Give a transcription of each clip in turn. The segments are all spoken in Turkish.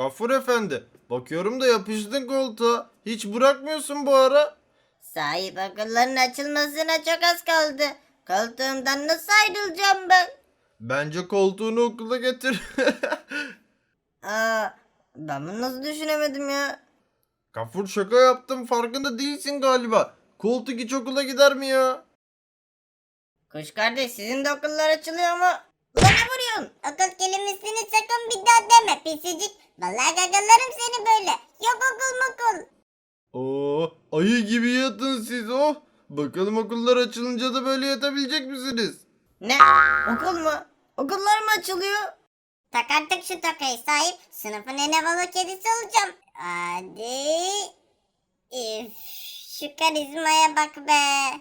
Gafur efendi, bakıyorum da yapıştın koltuğa. Hiç bırakmıyorsun bu ara. Sahip okulların açılmasına çok az kaldı. Koltuğumdan nasıl ayrılacağım ben? Bence koltuğunu okula getir. Aa, ben bunu nasıl düşünemedim ya? Gafur şaka yaptım farkında değilsin galiba. Koltuk hiç okula gider mi ya? Kuş kardeş sizin de okullar açılıyor mu? Lan vuruyorsun? Okul kelimesini sakın bir daha deme pisicik. Vallahi gagalarım seni böyle. Yok okul mokul. Oo, ayı gibi yatın siz oh. Bakalım okullar açılınca da böyle yatabilecek misiniz? Ne? Okul mu? Okullar mı açılıyor? Tak artık şu takayı sahip. Sınıfın en havalı kedisi olacağım. Hadi. Üf, şu karizmaya bak be.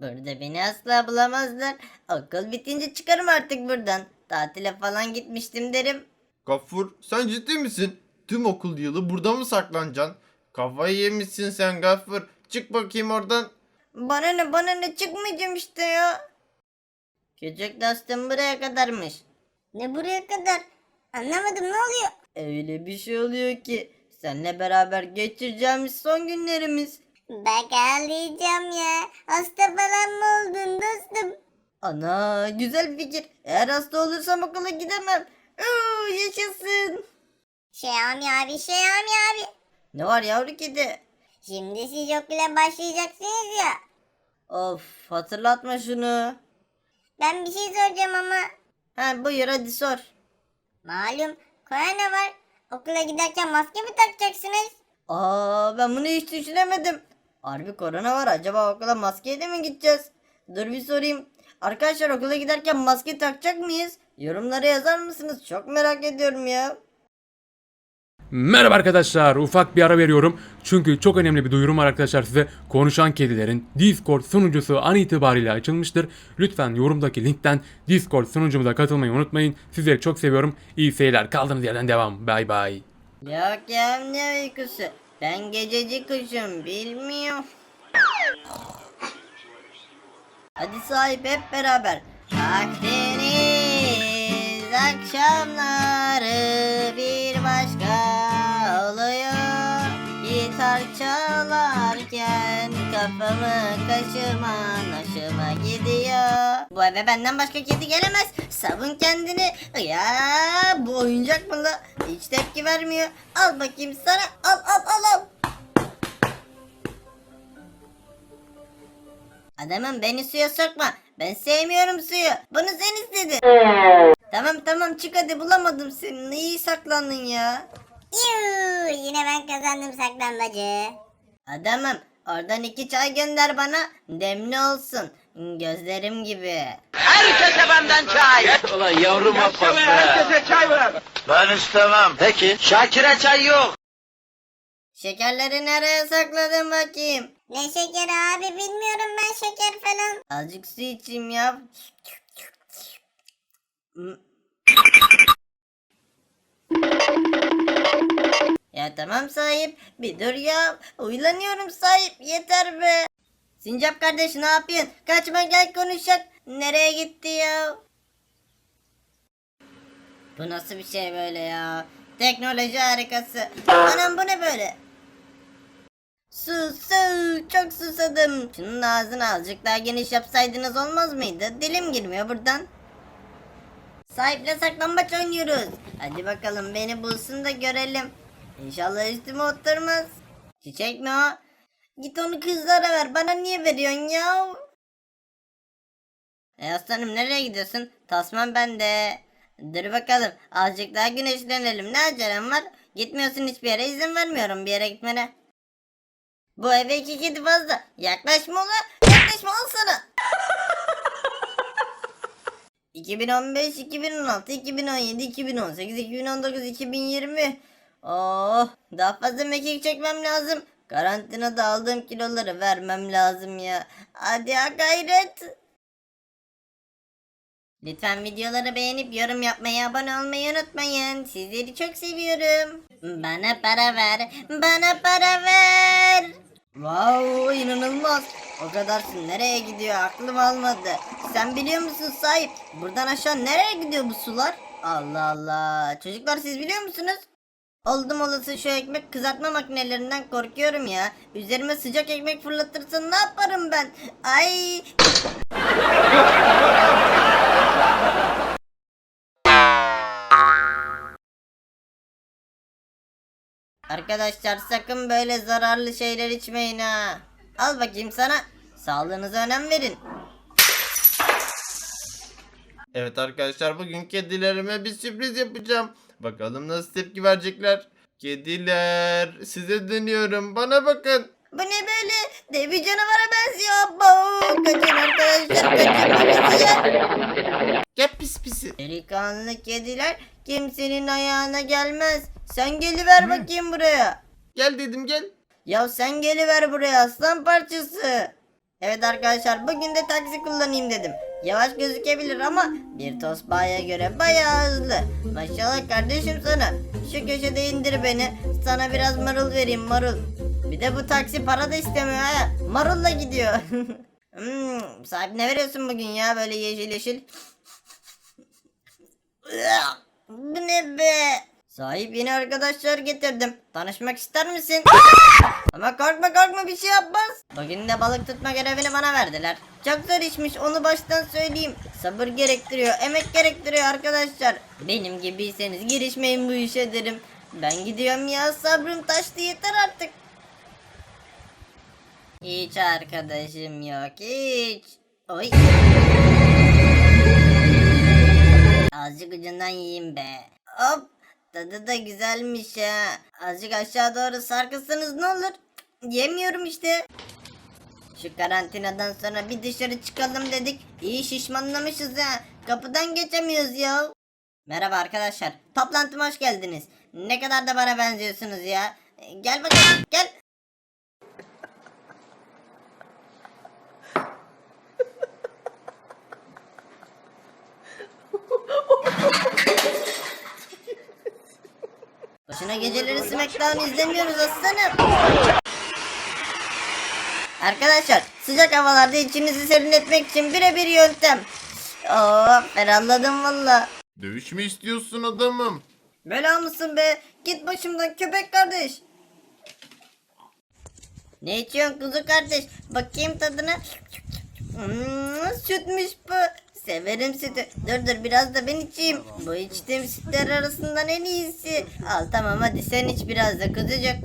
Burada beni asla bulamazlar. Okul bitince çıkarım artık buradan. Tatile falan gitmiştim derim. Gafur sen ciddi misin? Tüm okul yılı burada mı saklanacaksın? Kafayı yemişsin sen Gafur. Çık bakayım oradan. Bana ne bana ne çıkmayacağım işte ya. Küçük dostum buraya kadarmış. Ne buraya kadar? Anlamadım ne oluyor? Öyle bir şey oluyor ki seninle beraber geçireceğimiz son günlerimiz. Bak ağlayacağım ya. Hasta falan mı oldun dostum? Ana güzel fikir. Eğer hasta olursam okula gidemem. Oo, yaşasın. Şeyami abi Şeyami abi. Ne var yavru kedi? Şimdi siz okula başlayacaksınız ya. Of hatırlatma şunu. Ben bir şey soracağım ama. Ha buyur hadi sor. Malum korona var. Okula giderken maske mi takacaksınız? Aa ben bunu hiç düşünemedim. Harbi korona var acaba okula maskeyle mi gideceğiz? Dur bir sorayım. Arkadaşlar okula giderken maske takacak mıyız? Yorumlara yazar mısınız? Çok merak ediyorum ya. Merhaba arkadaşlar ufak bir ara veriyorum çünkü çok önemli bir duyurum var arkadaşlar size konuşan kedilerin Discord sunucusu an itibariyle açılmıştır lütfen yorumdaki linkten Discord sunucumuza katılmayı unutmayın sizleri çok seviyorum iyi seyirler kaldığınız yerden devam bay bay Yok ya ne uykusu? Ben gececi kuşum bilmiyorum. Hadi sahip hep beraber. Akdeniz akşamları bir başka oluyor. Gitar çalarken kafamı kaşıma hoşuma gidiyor. Bu eve benden başka kedi gelemez. Savun kendini. Ya bu oyuncak mı la? Hiç tepki vermiyor. Al bakayım sana. Al al al al. Adamım beni suya sokma. Ben sevmiyorum suyu. Bunu sen istedin. tamam tamam çık hadi bulamadım seni. İyi saklandın ya. Yuu, yine ben kazandım saklambacı. Adamım oradan iki çay gönder bana. Demli olsun. Gözlerim gibi. Herkese benden çay. Ulan yavrum affat be. Herkese çay ver. Ben istemem. Peki. Şakir'e çay yok. Şekerleri nereye sakladın bakayım? Ne şeker abi bilmiyorum ben şeker falan. Azıcık su içeyim ya. Ya tamam sahip bir dur ya. Uylanıyorum sahip yeter be. Sincap kardeş ne yapıyorsun? Kaçma gel konuşak. Nereye gitti ya? Bu nasıl bir şey böyle ya? Teknoloji harikası. Anam bu ne böyle? Su su çok susadım. Şunun ağzını azıcık daha geniş yapsaydınız olmaz mıydı? Dilim girmiyor buradan. Sahiple saklambaç oynuyoruz. Hadi bakalım beni bulsun da görelim. İnşallah üstüme oturmaz. Çiçek mi o? Git onu kızlara ver. Bana niye veriyorsun ya? E aslanım nereye gidiyorsun? Tasman bende. Dur bakalım. Azıcık daha güneşlenelim. Ne acelem var? Gitmiyorsun hiçbir yere. izin vermiyorum bir yere gitmene. Bu eve iki kedi fazla. Yaklaşma ola. Yaklaşma al sana. 2015, 2016, 2017, 2018, 2019, 2020. Oh, daha fazla mekik çekmem lazım. Karantinada aldığım kiloları vermem lazım ya. Hadi ha gayret. Lütfen videoları beğenip yorum yapmayı, abone olmayı unutmayın. Sizleri çok seviyorum. Bana para ver, bana para ver. Wow, inanılmaz. O kadarsın nereye gidiyor aklım almadı. Sen biliyor musun sahip? Buradan aşağı nereye gidiyor bu sular? Allah Allah. Çocuklar siz biliyor musunuz? Oldum olası şu ekmek kızartma makinelerinden korkuyorum ya. Üzerime sıcak ekmek fırlatırsan ne yaparım ben? Ay. Arkadaşlar sakın böyle zararlı şeyler içmeyin ha. Al bakayım sana. Sağlığınıza önem verin. Evet arkadaşlar bugün kedilerime bir sürpriz yapacağım. Bakalım nasıl tepki verecekler. Kediler size dönüyorum bana bakın. Bu ne böyle? Dev bir canavara benziyor. Bo, kaçın arkadaşlar kaçın bizi yer. Gel pis pisi. Delikanlı kediler kimsenin ayağına gelmez. Sen geliver bakayım buraya. Gel dedim gel. Ya sen geliver buraya aslan parçası. Evet arkadaşlar bugün de taksi kullanayım dedim. Yavaş gözükebilir ama bir tosbağaya göre bayağı hızlı. Maşallah kardeşim sana. Şu köşede indir beni. Sana biraz marul vereyim marul. Bir de bu taksi para da istemiyor ha. Marulla gidiyor. hmm, sahibine veriyorsun bugün ya böyle yeşil yeşil. Bu ne be? Sahip yeni arkadaşlar getirdim. Tanışmak ister misin? Ama korkma korkma bir şey yapmaz. Bugün de balık tutma görevini bana verdiler. Çok zor işmiş onu baştan söyleyeyim. Sabır gerektiriyor, emek gerektiriyor arkadaşlar. Benim gibiyseniz girişmeyin bu işe derim. Ben gidiyorum ya sabrım taştı yeter artık. Hiç arkadaşım yok hiç. Oy. Azıcık ucundan yiyeyim be. Hop. Tadı da güzelmiş ha. Azıcık aşağı doğru sarkılsanız ne olur? Yemiyorum işte. Şu karantinadan sonra bir dışarı çıkalım dedik. İyi şişmanlamışız ha. Kapıdan geçemiyoruz ya. Merhaba arkadaşlar. Toplantıma hoş geldiniz. Ne kadar da bana benziyorsunuz ya. Gel bakalım gel. Geceleri Smackdown izlemiyoruz aslanım. Arkadaşlar sıcak havalarda içinizi serinletmek için birebir yöntem. Oo ferahladım valla. Dövüş mü istiyorsun adamım? Bela mısın be? Git başımdan köpek kardeş. Ne içiyorsun kuzu kardeş? Bakayım tadına. Hmm, sütmüş bu. Severim sütü. Dur dur biraz da ben içeyim. Bu içtiğim sütler arasından en iyisi. Al tamam hadi sen iç biraz da kızacak.